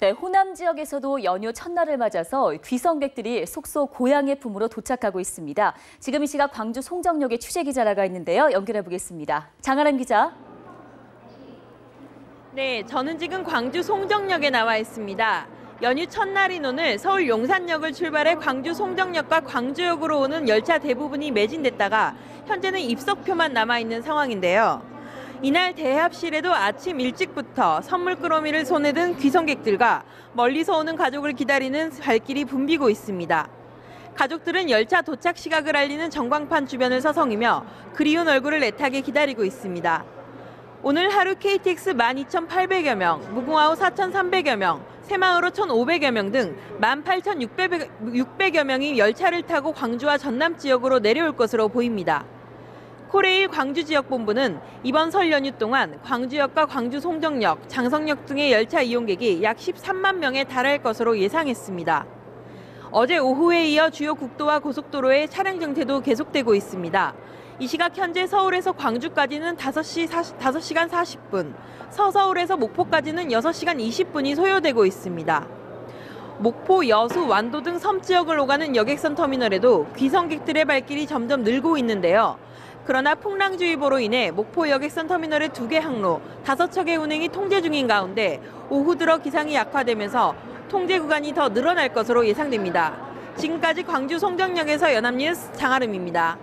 네, 호남 지역에서도 연휴 첫날을 맞아서 귀성객들이 속속 고향의 품으로 도착하고 있습니다. 지금 이 시각 광주 송정역에 취재 기자 나가 있는데요. 연결해 보겠습니다. 장아람 기자. 네, 저는 지금 광주 송정역에 나와 있습니다. 연휴 첫날인 오늘 서울 용산역을 출발해 광주 송정역과 광주역으로 오는 열차 대부분이 매진됐다가 현재는 입석표만 남아 있는 상황인데요. 이날 대합실에도 아침 일찍부터 선물 끌어미를 손에 든 귀성객들과 멀리서 오는 가족을 기다리는 발길이 붐비고 있습니다. 가족들은 열차 도착 시각을 알리는 전광판 주변을 서성이며 그리운 얼굴을 애타게 기다리고 있습니다. 오늘 하루 KTX 12,800여 명, 무궁화호 4,300여 명, 새마을호 1,500여 명 등 18,600여 명이 열차를 타고 광주와 전남 지역으로 내려올 것으로 보입니다. 코레일 광주 지역 본부는 이번 설 연휴 동안 광주역과 광주 송정역, 장성역 등의 열차 이용객이 약 13만 명에 달할 것으로 예상했습니다. 어제 오후에 이어 주요 국도와 고속도로의 차량 정체도 계속되고 있습니다. 이 시각 현재 서울에서 광주까지는 5시 40, 5시간 40분, 서서울에서 목포까지는 6시간 20분이 소요되고 있습니다. 목포, 여수, 완도 등 섬 지역을 오가는 여객선 터미널에도 귀성객들의 발길이 점점 늘고 있는데요. 그러나 풍랑주의보로 인해 목포 여객선 터미널의 두 개 항로, 다섯 척의 운행이 통제 중인 가운데 오후 들어 기상이 약화되면서 통제 구간이 더 늘어날 것으로 예상됩니다. 지금까지 광주 송정역에서 연합뉴스 장아름입니다.